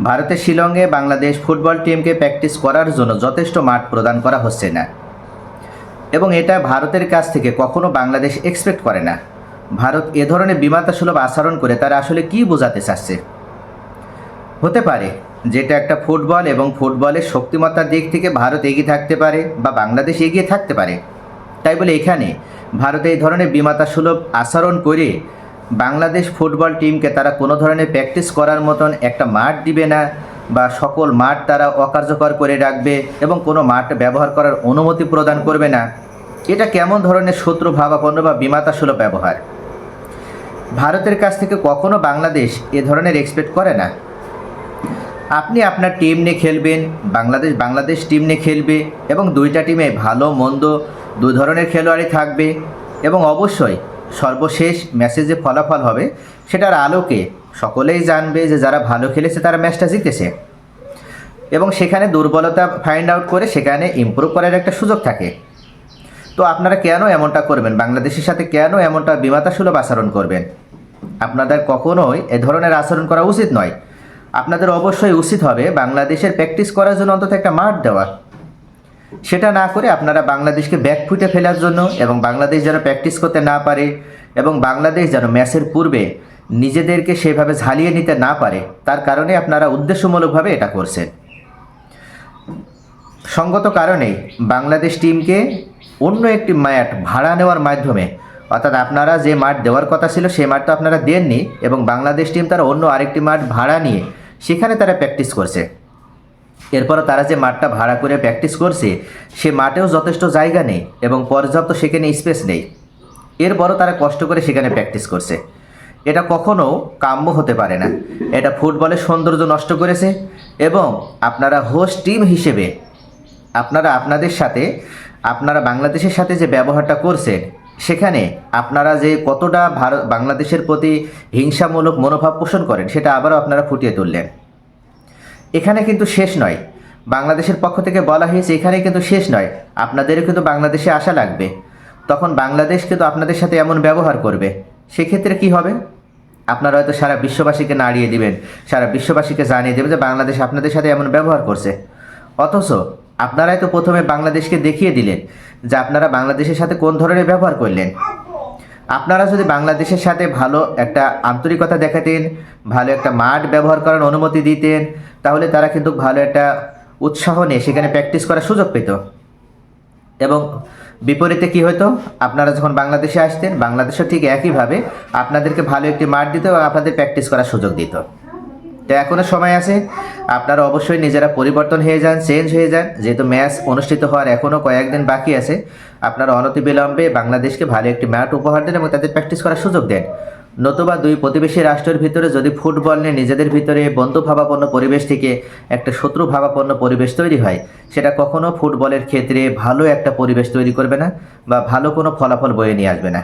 ভারতের শিলংয়ে বাংলাদেশ ফুটবল টিমকে প্র্যাকটিস করার জন্য যথেষ্ট মাঠ প্রদান করা হচ্ছে না। এবং এটা ভারতের কাছ থেকে কখনো বাংলাদেশ এক্সপেক্ট করে না। ভারত এ ধরনের বিমাতাসুলভ আচরণ করে তারা আসলে কি বোঝাতে চাচ্ছে? হতে পারে, যেটা একটা ফুটবল এবং ফুটবলের শক্তিমত্তার দিক থেকে ভারত এগিয়ে থাকতে পারে বা বাংলাদেশ এগিয়ে থাকতে পারে। তাই বলে এখানে ভারত এই ধরনের বিমাতা সুলভ আচরণ করে বাংলাদেশ ফুটবল টিমকে তারা কোনো ধরনের প্র্যাকটিস করার মতন একটা মাঠ দিবে না বা সকল মাঠ তারা অকার্যকর করে রাখবে এবং কোনো মাঠ ব্যবহার করার অনুমতি প্রদান করবে না। এটা কেমন ধরনের শত্রু ভাবাপন্ন বা বিমাতা সুলভ ব্যবহার? ভারতের কাছ থেকে কখনো বাংলাদেশ এ ধরনের এক্সপেক্ট করে না। আপনি আপনার টিম নিয়ে খেলবেন, বাংলাদেশ বাংলাদেশ টিম নিয়ে খেলবে এবং দুইটা টিমে ভালো, মন্দ দু ধরনের খেলোয়াড়ই থাকবে এবং অবশ্যই সর্বশেষ ম্যাচে যে ফলাফল হবে, সেটার আলোকে সকলেই জানবে যে যারা ভালো খেলেছে তারা ম্যাচটা জিতেছে। এবং সেখানে দুর্বলতা ফাইন্ড আউট করে সেখানে ইমপ্রুভ করার একটা সুযোগ থাকে। তো আপনারা কেন এমনটা করবেন? বাংলাদেশের সাথে কেন এমনটা বিমাতাসুলভ আচরণ করবেন? আপনাদের কখনোই এ ধরনের আচরণ করা উচিত নয়। আপনাদের অবশ্যই উচিত হবে বাংলাদেশের প্র্যাকটিস করার জন্য অন্তত একটা মাঠ দেওয়া। সেটা না করে আপনারা বাংলাদেশকে ব্যাকফুটে ফেলার জন্য এবং বাংলাদেশ যেন প্র্যাকটিস করতে না পারে এবং বাংলাদেশ যেন ম্যাচের পূর্বে নিজেদেরকে সেভাবে ঝালিয়ে নিতে না পারে, তার কারণে আপনারা উদ্দেশ্যমূলকভাবে এটা করছেন। সঙ্গত কারণেই বাংলাদেশ টিমকে অন্য একটি মাঠ ভাড়া নেওয়ার মাধ্যমে, অর্থাৎ আপনারা যে মাঠ দেওয়ার কথা ছিল সেই মাঠ তো আপনারা দেননি এবং বাংলাদেশ টিম তারা অন্য আরেকটি মাঠ ভাড়া নিয়ে সেখানে তারা প্র্যাকটিস করছে। এরপর তারা যে মাঠটা ভাড়া করে প্র্যাকটিস করছে, সে মাঠেও যথেষ্ট জায়গা নেই এবং পর্যাপ্ত সেখানে স্পেস নেই। এরপরও তারা কষ্ট করে সেখানে প্র্যাকটিস করছে। এটা কখনো কাম্য হতে পারে না। এটা ফুটবলের সৌন্দর্য নষ্ট করেছে এবং আপনারা হোস্ট টিম হিসেবে আপনারা আপনাদের সাথে, আপনারা বাংলাদেশের সাথে যে ব্যবহারটা করছেন, সেখানে আপনারা যে কতটা ভারত বাংলাদেশের প্রতি হিংসামূলক মনোভাব পোষণ করেন, সেটা আবারও আপনারা ফুটিয়ে তুললেন। এখানে কিন্তু শেষ নয়। বাংলাদেশের পক্ষ থেকে বলা হয়েছে এখানে কিন্তু শেষ নয়। আপনাদেরও কিন্তু বাংলাদেশে আসা লাগবে। তখন বাংলাদেশ কিন্তু আপনাদের সাথে এমন ব্যবহার করবে। সেক্ষেত্রে কি হবে? আপনারা হয়তো সারা বিশ্ববাসীকে নাড়িয়ে দিবেন, সারা বিশ্ববাসীকে জানিয়ে দেবেন যে বাংলাদেশ আপনাদের সাথে এমন ব্যবহার করছে। অথচ আপনারাই তো প্রথমে বাংলাদেশকে দেখিয়ে দিলেন যে আপনারা বাংলাদেশের সাথে কোন ধরনের ব্যবহার করলেন। আপনারা যদি বাংলাদেশের সাথে ভালো একটা আন্তরিকতা দেখাতেন, ভালো একটা মাঠ ব্যবহার করার অনুমতি দিতেন তাহলে তারা কিন্তু ভালো একটা উৎসাহ নিয়ে সেখানে প্র্যাকটিস করার সুযোগ পেত। এবং বিপরীতে কি হতো আপনারা যখন বাংলাদেশে আসতেন, বাংলাদেশও ঠিক একইভাবে আপনাদেরকে ভালো একটি মাঠ দিত এবং আপনাদের প্র্যাকটিস করার সুযোগ দিত। তো এখনও সময় আছে, আপনারা অবশ্যই নিজেরা পরিবর্তন হয়ে যান চেঞ্জ হয়ে যান। যেহেতু ম্যাচ অনুষ্ঠিত হওয়ার এখনও কয়েকদিন বাকি আছে, আপনারা অনতিবিলম্বে বাংলাদেশকে ভালো একটি ম্যাট উপহার দেন এবং তাদের প্র্যাকটিস করার সুযোগ দেন। নতুবা দুই প্রতিবেশী রাষ্ট্রের ভিতরে যদি ফুটবল নিয়ে নিজেদের ভিতরে বন্ধুভাবাপন্ন পরিবেশ থেকে একটা শত্রু ভাবাপন্ন পরিবেশ তৈরি হয়, সেটা কখনো ফুটবলের ক্ষেত্রে ভালো একটা পরিবেশ তৈরি করবে না বা ভালো কোনো ফলাফল বয়ে নিয়ে আসবে না।